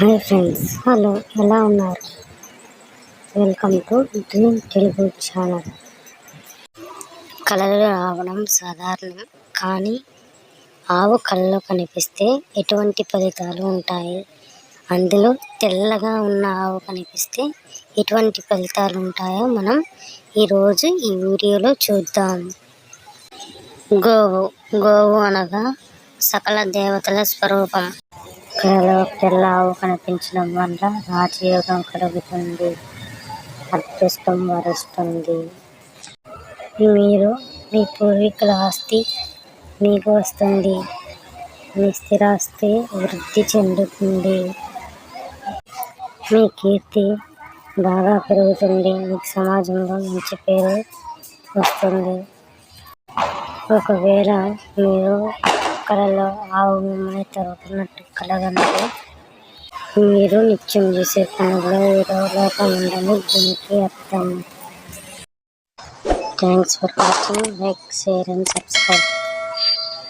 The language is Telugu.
హాయ్ ఫ్రెండ్స్ హలో ఎలా ఉన్నారు? Welcome to dream Telugu channel. కళలు రావడం సాధారణం కానీ ఆవు కళ్ళలో కనిపిస్తే ఎటువంటి ఫలితాలు ఉంటాయి? అందులో తెల్లగా ఉన్న ఆవు కనిపిస్తే ఎటువంటి ఫలితాలు ఉంటాయో మనం ఈరోజు ఈ వీడియోలో చూద్దాం. గోవు గోవు అనగా సకల దేవతల స్వరూపం. కళలో తెల్ల ఆవు కనిపించడం వల్ల రాజయోగం కలుగుతుంది. అదృష్టం వరుస్తుంది. మీరు మీ పూర్వీకుల ఆస్తి మీకు వస్తుంది. మీ స్థిరాస్తి వృద్ధి చెందుతుంది. మీ కీర్తి బాగా పెరుగుతుంది. మీకు సమాజంలో మంచి పేరు వస్తుంది. ఒకవేళ మీరు కళలో ఆవు మిమ్మల్ని తరుగుతున్నట్టు కలగంటే మీరు నిత్యం చేసే పనుల్లో ఏదో లోపం ఉందని దీనికి అర్థం. Thanks for watching. Like share and subscribe.